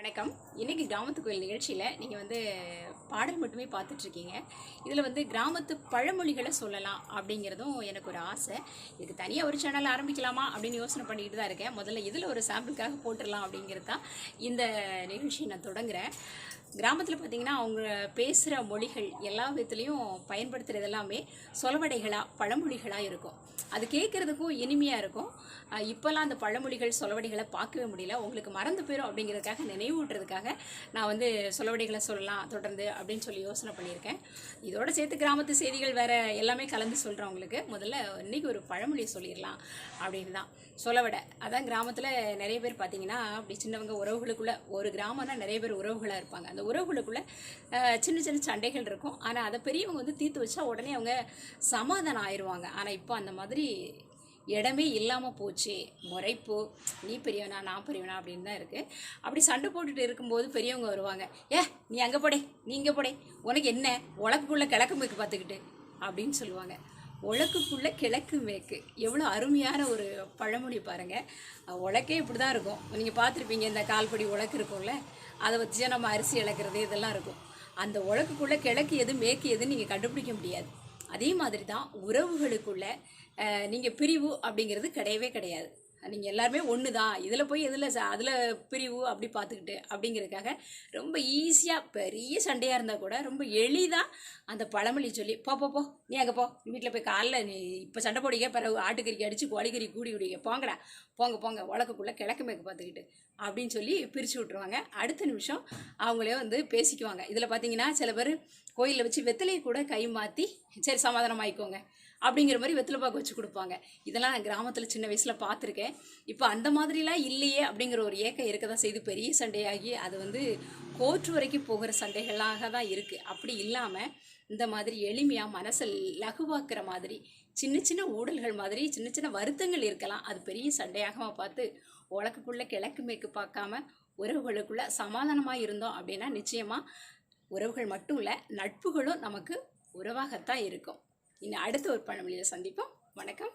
வணக்கம். இன்னைக்கு கிராமத்து கோயில் நிகழ்ச்சியில் நீங்கள் வந்து பாடல் மட்டுமே பார்த்துட்ருக்கீங்க. இதில் வந்து கிராமத்து பழமொழிகளை சொல்லலாம் அப்படிங்கிறதும் எனக்கு ஒரு ஆசை. இதுக்கு தனியாக ஒரு சேனல் ஆரம்பிக்கலாமா அப்படின்னு யோசனை பண்ணிக்கிட்டு தான் இருக்கேன். முதல்ல இதில் ஒரு சாம்பிளுக்காக போட்டுடலாம் அப்படிங்கிறது தான் இந்த நிகழ்ச்சியை நான் தொடங்குறேன். கிராமத்தில் பார்த்தீங்கன்னா அவங்க பேசுகிற மொழிகள் எல்லா விதத்துலேயும் பயன்படுத்துகிறது எல்லாமே சொலவடைகளாக பழமொழிகளாக இருக்கும். அது கேட்குறதுக்கும் இனிமையாக இருக்கும். இப்போல்லாம் அந்த பழமொழிகள் சொலவடைகளை பார்க்கவே முடியல. உங்களுக்கு மறந்து போயிடும் அப்படிங்கிறதுக்காக நினைவூட்டுறதுக்காக நான் வந்து சொலவடைகளை சொல்லலாம் தொடர்ந்து அப்படின்னு சொல்லி யோசனை பண்ணியிருக்கேன். இதோட சேர்த்து கிராமத்து செய்திகள் வேறு எல்லாமே கலந்து சொல்கிறேன் உங்களுக்கு. முதல்ல இன்னைக்கு ஒரு பழமொழி சொல்லிடலாம் அப்படின்னு தான். சொலவடை. அதான் கிராமத்தில் நிறைய பேர் பார்த்தீங்கன்னா அப்படி சின்னவங்க உறவுகளுக்குள்ளே ஒரு கிராமம்னா நிறைய பேர் உறவுகளாக இருப்பாங்க. அந்த உறவுகளுக்குள்ள சின்ன சின்ன சண்டைகள் இருக்கும். ஆனால் அதை பெரியவங்க வந்து தீர்த்து வச்சா உடனே அவங்க சமாதானம் ஆயிடுவாங்க ஆனால் இப்போ அந்த மாதிரி இடமே இல்லாமல் போச்சு. முறைப்பு நீ பெரியவனா நான் பெரியவனா அப்படின்னு தான் இருக்குது அப்படி சண்டை போட்டுட்டு இருக்கும்போது பெரியவங்க வருவாங்க ஏ நீ அங்கே போடே நீ இங்கே போடே உனக்கு என்ன? உலக்குக்குள்ளே கிழக்கு மேற்கு பார்த்துக்கிட்டு அப்படின்னு சொல்லுவாங்க. உலக்குக்குள்ளே கிழக்கு மேற்கு. எவ்வளோ அருமையான ஒரு பழமொழி பாருங்கள் உலக்கே இப்படி தான் இருக்கும். நீங்கள் பார்த்துருப்பீங்க இந்த கால்படி உலக்கு இருக்கும்ல அதை வச்சு நம்ம அரிசி இழக்கிறது இதெல்லாம் இருக்கும். அந்த உலக்குக்குள்ளே கிழக்கு எது மேற்கு எதுன்னு நீங்கள் கண்டுபிடிக்க முடியாது. அதே மாதிரி தான் உறவுகளுக்குள்ள நீங்கள் பிரிவு அப்படிங்கிறது கிடையவே கிடையாது. நீங்கள் எல்லாருமே ஒன்று தான் இதில் போய் எதில் அதில் பிரிவு அப்படி பார்த்துக்கிட்டு அப்படிங்கிறதுக்காக ரொம்ப ஈஸியாக பெரிய சண்டையாக இருந்தால் கூட ரொம்ப எளிதாக அந்த பழமொழி சொல்லி போ போ போ நீ அங்கே போ. வீட்டில் போய் காலைல நீ இப்போ சண்டை போடிக்க பிறகு ஆட்டுக்கறிக்கு அடித்து கோழிக்கறி கூடி விடுங்க போங்கடா. போங்க போங்க. உலகக்குள்ளே கிழக்கு மேற்கு பார்த்துக்கிட்டு அப்படின்னு சொல்லி பிரித்து விட்ருவாங்க அடுத்த நிமிஷம் அவங்களே வந்து பேசிக்குவாங்க. இதில் பார்த்தீங்கன்னா சில பேர் கோயிலில் வச்சு வெத்தலையை கூட கை மாற்றி சரி சமாதானம் ஆயிக்கோங்க அப்படிங்கிற மாதிரி வெத்தலை பாக்கு வச்சு கொடுப்பாங்க. இதெல்லாம் நான் கிராமத்தில் சின்ன வயசில் பார்த்துருக்கேன். இப்போ அந்த மாதிரிலாம் இல்லையே அப்படிங்கிற ஒரு ஏக்கம் இருக்க தான் செய்து பெரிய சண்டையாகி அது வந்து கோர்ட் வரைக்கும் போகிற சண்டைகளாக தான் இருக்குது அப்படி இல்லாமல் இந்த மாதிரி எளிமையாக மனசை லகுவாக்குற மாதிரி சின்ன சின்ன ஊடல்கள் மாதிரி சின்ன சின்ன வருத்தங்கள் இருக்கலாம். அது பெரிய சண்டையாகவும் பார்த்து உலக்குக்குள்ளே கிழக்கு மேற்கு பார்க்காம உறவுகளுக்குள்ளே சமாதானமாக இருந்தோம் அப்படின்னா நிச்சயமாக உறவுகள் மட்டும் இல்லை நட்புகளும் நமக்கு உறவாகத்தான் இருக்கும். இன்னும் அடுத்த ஒரு பழமொழியில் சந்திப்போம். வணக்கம்.